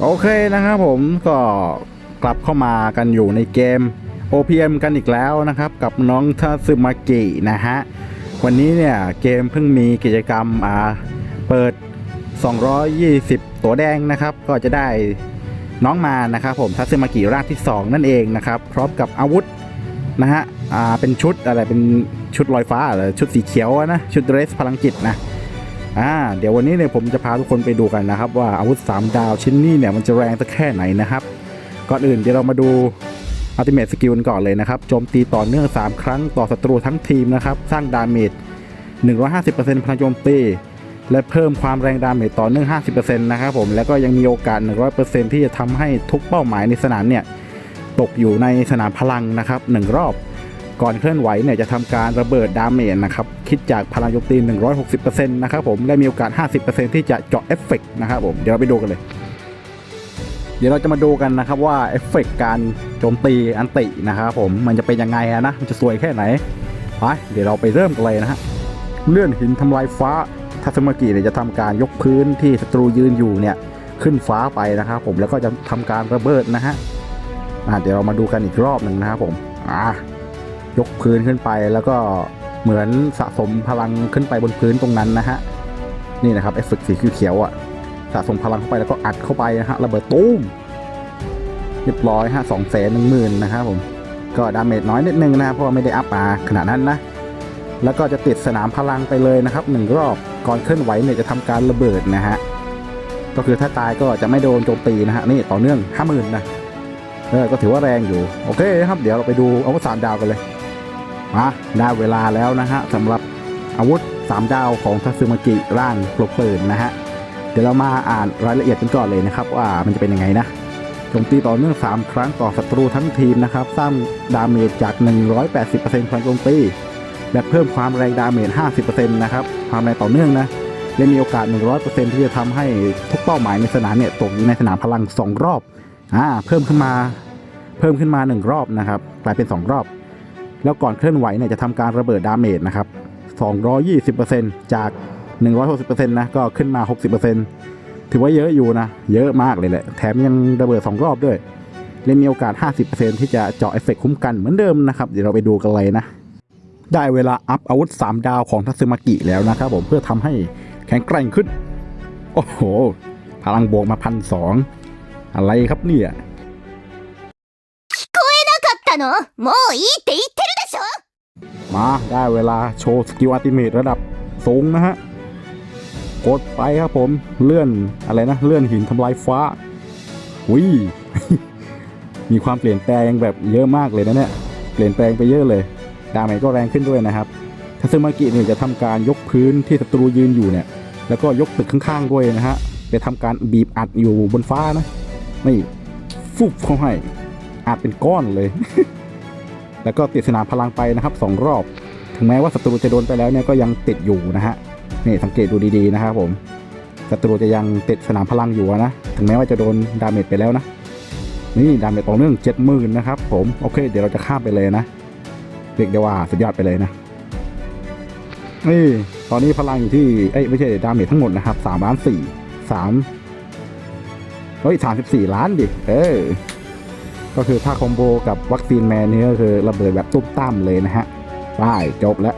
โอเคนะครับผมก็กลับเข้ามากันอยู่ในเกม OPM กันอีกแล้วนะครับ กับน้องทาซึมากินะฮะ วันนี้เนี่ยเกมเพิ่งมีกิจกรรมอ่าเปิด 220 ตัวแดงนะครับ ก็จะได้น้องมานะครับผมทัซึมากิรางที่ 2 นั่นเองนะครับ พร้อมกับอาวุธนะฮะอ่าเป็นชุดอะไรเป็นชุดลอยฟ้าหรือชุดสีเขียวนะ ชุดเดรสพลังจิตนะ อ่าเดี๋ยววันนี้เนี่ยผมจะพาทุกคนไปดูกันนะครับ ว่าอาวุธ 3 ดาวชิ้นนี้เนี่ยมันจะแรงสักแค่ไหนนะครับ ก่อนอื่นเดี๋ยวเรามาดูอัลติเม e สกิลกันก่อนเลยนะครับโจมตีต่อเนื่อง 3 ครั้งต่อศัตรูทั้งทีมนะครับ สร้างดาเมจ150%พลังโจมตี และเพิ่มความแรงดาเมจต่อเนื่อง 50%นะครับผมแล้วก็ยังมีโอกาส 100%ที่จะทำให้ทุกเป้าหมายในสนามเนี่ยตกอยู่ในสนามพลังนะครับหนึ่งรอบ ก่อนเคลื่อนไหวเนี่ยจะทำการระเบิดดาเมจนะครับ คิดจากพลังโจมตี 160%นะครับผมและมีโอกาส 50%ที่จะเจาะเอฟเฟกต์นะครับผมเดี๋ยวเราไปดูกันเลย เดี๋ยวเราจะมาดูกันนะครับว่าเอฟเฟกต์การโจมตีอันตินะครับผมมันจะเป็นยังไงนะมันจะสวยแค่ไหนไปเดี๋ยวเราไปเริ่มกันเลยนะฮะเลื่อนหินทำลายฟ้าทัศมากิเนี่ยจะทำการยกพื้นที่ศัตรูยืนอยู่เนี่ยขึ้นฟ้าไปนะครับผมแล้วก็จะทำการระเบิดนะฮะเดี๋ยวเรามาดูกันอีกรอบหนึ่งนะครับผมอ่า ยกพื้นขึ้นไปแล้วก็เหมือนสะสมพลังขึ้นไปบนพื้นตรงนั้นนะฮะนี่นะครับเอฟเฟกต์สีเขียวอะสะสมพลังเข้าไปแล้วก็อัดเข้าไปนะฮะระเบิดตุ้มเรียบร้อยฮะสองแสนหนึ่งหมื่นนะครับผมก็ดาเมจน้อยนิดนึงนะเพราะว่าไม่ได้อัพมาขนาดนั้นนะแล้วก็จะติดสนามพลังไปเลยนะครับหนึ่งรอบก่อนเคลื่อนไหวเนี่ยจะทำการระเบิดนะฮะก็คือถ้าตายก็จะไม่โดนโจมตีนะฮะนี่ต่อเนื่องห้าหมื่นนะเออก็ถือว่าแรงอยู่ โอเคครับ เดี๋ยวเราไปดูอาวุธสามดาวกันเลย มาได้เวลาแล้วนะฮะสำหรับอาวุธ 3 ดาวของทัซึมากิร่างปลกปืนนะฮะ เดี๋ยวเรามาอ่านรายละเอียดกันก่อนเลยนะครับ ว่ามันจะเป็นยังไงนะโจมตีต่อเนื่อง 3 ครั้งต่อศัตรูทั้งทีมนะครับ สร้างดาเมจจาก 180%พลังโจมตีและเพิ่มความแรงดาเมจ 50%นะครับความแรงต่อเนื่องนะและมีโอกาส 100%ที่จะทำให้ทุกเป้าหมายในสนามเนี่ยตกอยู่ในสนามพลัง 2 รอบอ่าเพิ่มขึ้นมา เพิ่มขึ้นมา 1 รอบนะครับ กลายเป็น 2 รอบ แล้วก่อนเคลื่อนไหวเนี่ยจะทำการระเบิดดาเมจนะครับ 220%จาก 160%นะ ก็ขึ้นมา 60%ถือว่าเยอะอยู่นะ เยอะมากเลยแหละ แถมยังระเบิด 2 รอบด้วย และมีโอกาส 50%ที่จะเจาะเอฟเฟกต์คุ้มกันเหมือนเดิมนะครับ เดี๋ยวเราไปดูกันเลยนะ ได้เวลาอัพอาวุธ 3 ดาวของทัซึมากิแล้วนะครับผม เพื่อทำให้แข็งแกร่งขึ้น โอ้โห พลังบวกมาพันสองอะไรครับเนี่ย なかったのもういいって言ってるでしょ มาได้เวลาโชว์สกิลอัติเมทระดับสูงนะฮะ กดไปครับผมเลื่อนอะไรนะ เลื่อนหินทำลายฟ้าหุยมีความเปลี่ยนแปลงแบบเยอะมากเลยนะเนี่ย เปลี่ยนแปลงไปเยอะเลย ดาเมจก็แรงขึ้นด้วยนะครับทัซึมากิเนี่ยจะทำการยกพื้นที่ศัตรูยืนอยู่เนี่ย แล้วก็ยกตึกข้างๆด้วยนะฮะไปทำการบีบอัดอยู่บนฟ้านะนี่ฟุบเข้าให้อัดเป็นก้อนเลย แล้วก็ติดสนามพลังไปนะครับสองรอบ ถึงแม้ว่าศัตรูจะโดนไปแล้วเนี่ยก็ยังติดอยู่นะฮะนี่สังเกตดูดีๆนะครับผมศัตรูจะยังติดสนามพลังอยู่นะถึงแม้ว่าจะโดนดาเมจไปแล้วนะนี่ดาเมจต่อเนื่องเจ็ดหมื่นนะครับผมโอเค เดี๋ยวเราจะข้ามไปเลยนะเรียกได้ว่าสุดยอดไปเลยนะนี่ตอนนี้พลังอยู่ที่เอ้ยไม่ใช่ดาเมจทั้งหมดนะครับสามล้านสี่สามเฮ้ยสามสิบสี่ล้านดิเออ ก็คือถ้าคอมโบกับวัคซีนแมนนี่ก็คือระเบิดแบบตุ้มตั้มเลยนะฮะได้จบแล้ว